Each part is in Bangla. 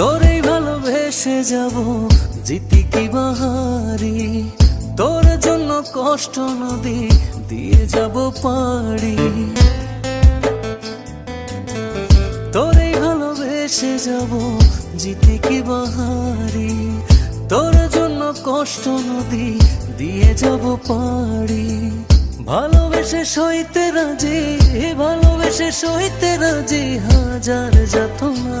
না তোরেই ভালোবেসে যাব, জিতি কি বাহারি? তোর জন্য কষ্ট নদী দিয়ে যাব পাড়ি। তোরেই ভালোবেসে যাব, জিতি কি বাহারি? তোর জন্য কষ্ট নদী দিয়ে যাব পাড়ি। ভালোবেসে সইতে রাজি, ভালোবেসে সইতে রাজি, হাজার যাতনা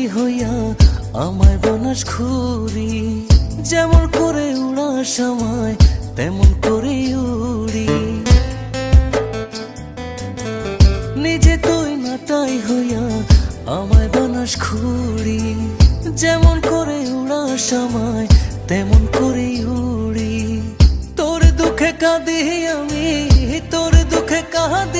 নাটাই হইয়া আমায় বনাস খুরি যেমন করে উড়া সময় তেমন করে উড়ি। নিজে তুই নাটাই হইয়া আমায় বানাস খুরি যেমন করে উড়া সময় তেমন করে উড়ি। তোর দুঃখে কাঁদি আমি, তোর দুঃখে কাঁদি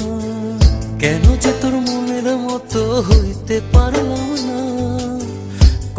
কেন যে তোর মনের মতো হইতে পারলাম না?